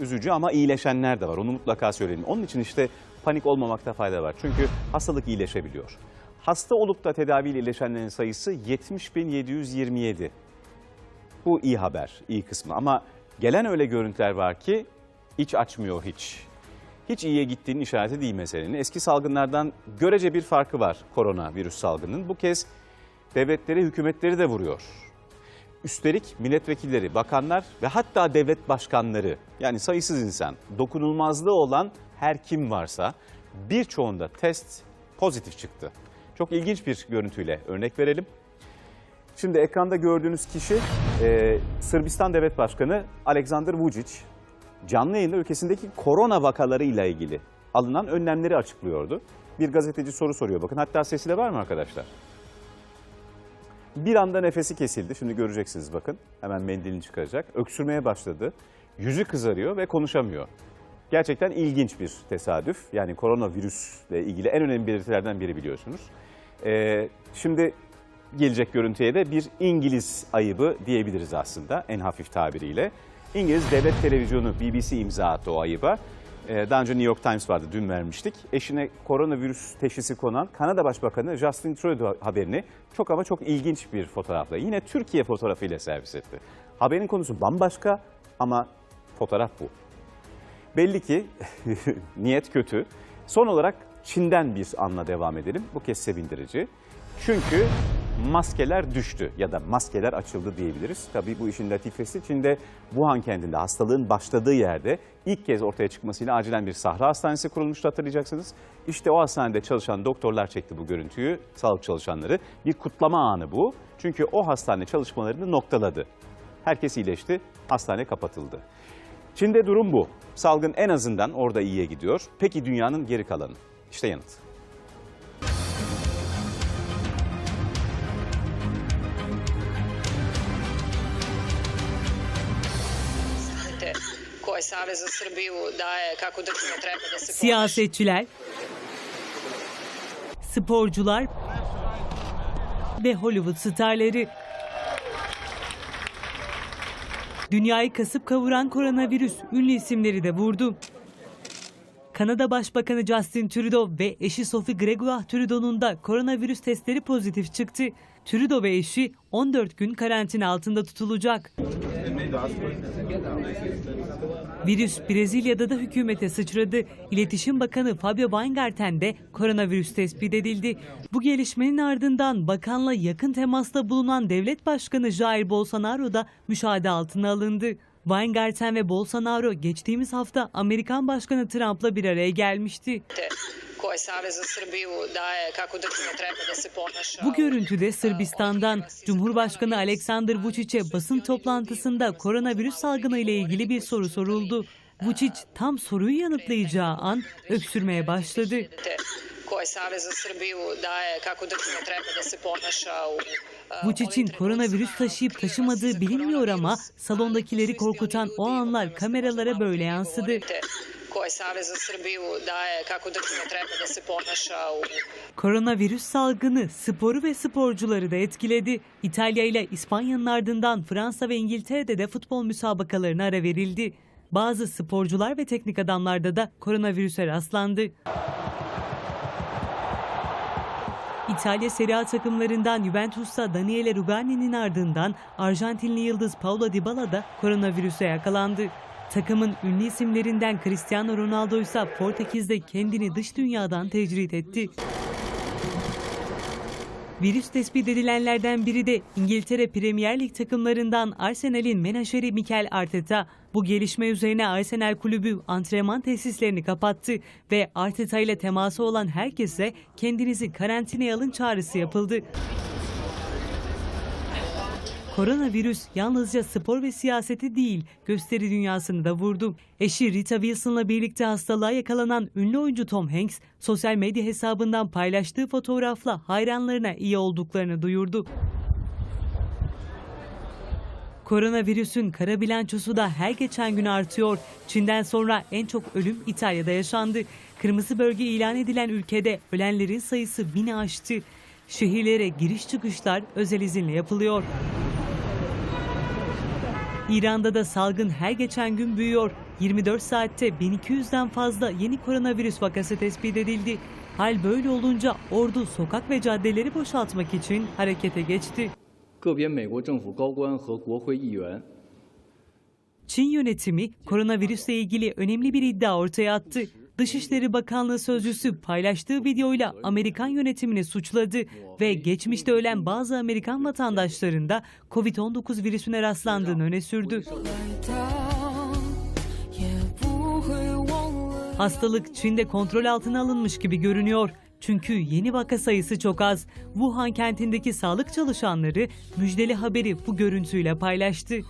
üzücü ama iyileşenler de var. Onu mutlaka söyleyelim. Onun için işte panik olmamakta fayda var. Çünkü hastalık iyileşebiliyor. Hasta olup da tedaviyle iyileşenlerin sayısı 70.727. Bu iyi haber, iyi kısmı. Ama gelen öyle görüntüler var ki iç açmıyor hiç. Hiç iyiye gittiğinin işareti değil meselenin. Eski salgınlardan görece bir farkı var koronavirüs salgının. Bu kez devletleri, hükümetleri de vuruyor. Üstelik milletvekilleri, bakanlar ve hatta devlet başkanları yani sayısız insan dokunulmazlığı olan her kim varsa birçoğunda test pozitif çıktı. Çok ilginç bir görüntüyle örnek verelim. Şimdi ekranda gördüğünüz kişi e, Sırbistan Devlet Başkanı Aleksandar Vučić. Canlı yayında ülkesindeki korona vakalarıyla ilgili alınan önlemleri açıklıyordu. Bir gazeteci soru soruyor bakın. Hatta sesi de var mı arkadaşlar? Bir anda nefesi kesildi. Şimdi göreceksiniz bakın. Hemen mendilini çıkaracak. Öksürmeye başladı. Yüzü kızarıyor ve konuşamıyor. Gerçekten ilginç bir tesadüf. Yani koronavirüsle ilgili en önemli belirtilerden biri biliyorsunuz. Ee, şimdi gelecek görüntüye de bir İngiliz ayıbı diyebiliriz aslında en hafif tabiriyle. İngiliz devlet televizyonu BBC imza attı o ayıba. Ee, Daha önce New York Times vardı dün vermiştik. Eşine koronavirüs teşhisi konan Kanada Başbakanı Justin Trudeau haberini çok ama çok ilginç bir fotoğrafla yine Türkiye fotoğrafıyla servis etti. Haberin konusu bambaşka ama fotoğraf bu. Belli ki niyet kötü. Son olarak Çin'den bir anla devam edelim. Bu kez sevindirici. Çünkü maskeler düştü ya da maskeler açıldı diyebiliriz. Tabii bu işin latifesi Çin'de Wuhan kentinde hastalığın başladığı yerde ilk kez ortaya çıkmasıyla acilen bir sahra hastanesi kurulmuştu hatırlayacaksınız. İşte o hastanede çalışan doktorlar çekti bu görüntüyü, sağlık çalışanları. Bir kutlama anı bu. Çünkü o hastane çalışmalarını noktaladı. Herkes iyileşti, hastane kapatıldı. Çin'de durum bu. Salgın en azından orada iyiye gidiyor. Peki dünyanın geri kalanı? İşte yanıt. Koje Savez za Srbiju daje, kako država treba da se. Siyasetçiler, sporcular ve Hollywood starları. Dünyayı kasıp kavuran koronavirüs ünlü isimleri de vurdu. Kanada Başbakanı Justin Trudeau ve eşi Sophie Gregoire Trudeau'nun da koronavirüs testleri pozitif çıktı. Trudeau ve eşi 14 gün karantina altında tutulacak. Virüs Brezilya'da da hükümete sıçradı. İletişim Bakanı Fabio Weingarten de koronavirüs tespit edildi. Bu gelişmenin ardından bakanla yakın temasta bulunan devlet başkanı Jair Bolsonaro da müşahede altına alındı. Weingarten ve Bolsonaro geçtiğimiz hafta Amerikan Başkanı Trump'la bir araya gelmişti. Bu görüntüde Sırbistan'dan Cumhurbaşkanı Aleksandar Vučić'e basın toplantısında koronavirüs salgını ile ilgili bir soru soruldu. Vučić tam soruyu yanıtlayacağı an öksürmeye başladı. Koje Savez za Srbiju daje, kako država treba da se ponaša u a, Vučić'in koronavirüs taşıyıp taşımadığı bilinmiyor ama salondakileri korkutan o anlar kameralara böyle yansıdı. Koronavirüs salgını sporu ve sporcuları da etkiledi. İtalya ile İspanya'nın ardından Fransa ve İngiltere'de de futbol müsabakalarına ara verildi. Bazı sporcular ve teknik adamlarda da koronavirüse rastlandı. İtalya Serie A takımlarından Juventus'ta Daniele Rugani'nin ardından Arjantinli yıldız Paulo Dybala da koronavirüse yakalandı. Takımın ünlü isimlerinden Cristiano Ronaldo ise Portekiz'de kendini dış dünyadan tecrit etti. Virüs tespit edilenlerden biri de İngiltere Premier Lig takımlarından Arsenal'in menajeri Mikel Arteta. Bu gelişme üzerine Arsenal kulübü antrenman tesislerini kapattı ve Arteta ile teması olan herkese kendinizi karantinaya alın çağrısı yapıldı. Koronavirüs yalnızca spor ve siyaseti değil, gösteri dünyasını da vurdu. Eşi Rita Wilson'la birlikte hastalığa yakalanan ünlü oyuncu Tom Hanks, sosyal medya hesabından paylaştığı fotoğrafla hayranlarına iyi olduklarını duyurdu. Koronavirüsün kara bilançosu da her geçen gün artıyor. Çin'den sonra en çok ölüm İtalya'da yaşandı. Kırmızı bölge ilan edilen ülkede ölenlerin sayısı bini aştı. Şehirlere giriş çıkışlar özel izinle yapılıyor. İran'da da salgın her geçen gün büyüyor. 24 saatte 1200'den fazla yeni koronavirüs vakası tespit edildi. Hal böyle olunca ordu sokak ve caddeleri boşaltmak için harekete geçti. Çin yönetimi koronavirüsle ilgili önemli bir iddia ortaya attı. Dışişleri Bakanlığı sözcüsü paylaştığı videoyla Amerikan yönetimini suçladı ve geçmişte ölen bazı Amerikan vatandaşların da COVID-19 virüsüne rastlandığını öne sürdü. Hastalık Çin'de kontrol altına alınmış gibi görünüyor. Çünkü yeni vaka sayısı çok az. Wuhan kentindeki sağlık çalışanları müjdeli haberi bu görüntüyle paylaştı.